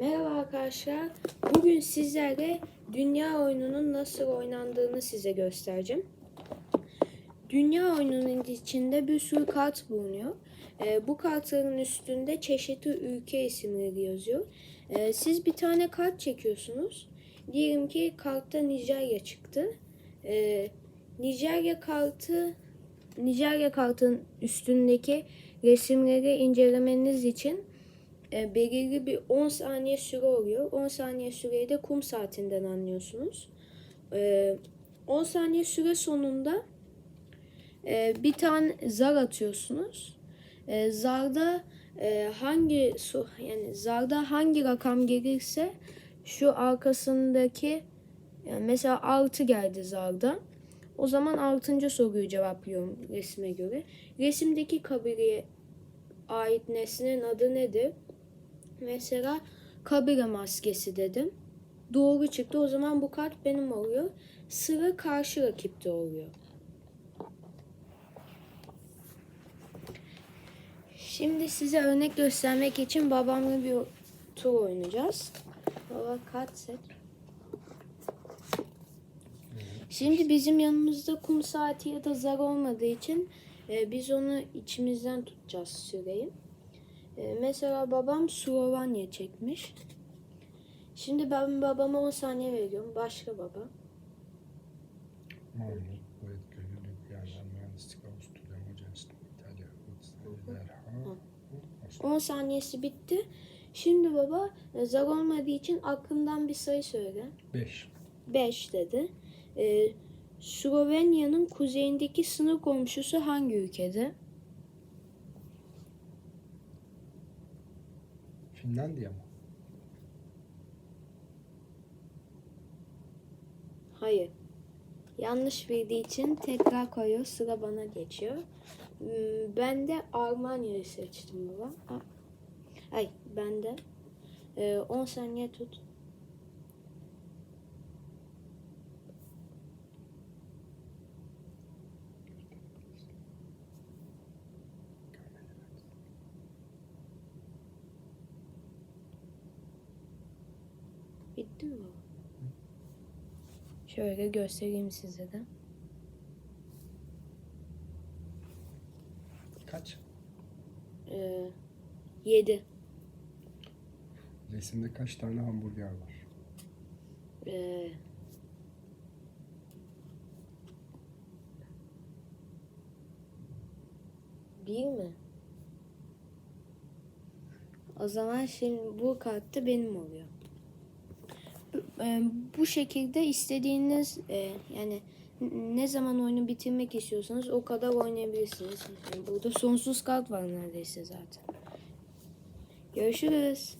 Merhaba arkadaşlar. Bugün sizlere dünya oyununun nasıl oynandığını size göstereceğim. Dünya oyununun içinde bir sürü kart bulunuyor. Ee, bu kartların üstünde çeşitli ülke isimleri yazıyor. Ee, siz bir tane kart çekiyorsunuz. Diyelim ki kartta Nijerya çıktı. Ee, Nijerya kartı Nijerya kartın üstündeki resimleri incelemeniz için e, belirli bir 10 saniye süre oluyor. 10 saniye süreyi de kum saatinden anlıyorsunuz. E, 10 saniye süre sonunda e, bir tane zar atıyorsunuz. E, zarda e, hangi yani zarda hangi rakam gelirse şu arkasındaki yani mesela 6 geldi zarda. O zaman 6. soruyu cevaplıyorum resme göre. Resimdeki kabileye ait nesnenin adı nedir? Mesela kabile maskesi dedim. Doğru çıktı. O zaman bu kart benim oluyor. Sıra karşı rakipte oluyor. Şimdi size örnek göstermek için babamla bir tur oynayacağız. Baba kart seç. Şimdi bizim yanımızda kum saati ya da zar olmadığı için e, biz onu içimizden tutacağız süreyi. E, mesela babam Slovanya çekmiş. Şimdi ben babama 10 saniye veriyorum. Başka baba. Marmara, Kuvvet Gölü, Lübnan'dan Mühendislik, Avusturya, Macaristan, İtalya, Hırvatistan, Derha, Osmanlı. 10 saniyesi bitti. Şimdi baba e, zar olmadığı için aklından bir sayı söyle. 5. 5 dedi. E, Slovenya'nın kuzeyindeki sınır komşusu hangi ülkede? Finlandiya mı? Hayır. Yanlış bildiği için tekrar koyuyor. Sıra bana geçiyor. Hmm, Ben de Almanya'yı seçtim baba. Ay ben de. Ee, 10 saniye tut. Bitti mi? Şöyle göstereyim size de. Kaç? Ee, 7. Resimde kaç tane hamburger var? Ee, bir mi? O zaman şimdi bu kart da benim oluyor. E, Bu şekilde istediğiniz e, yani ne zaman oyunu bitirmek istiyorsanız o kadar oynayabilirsiniz. Yani burada sonsuz kart var neredeyse zaten. Görüşürüz.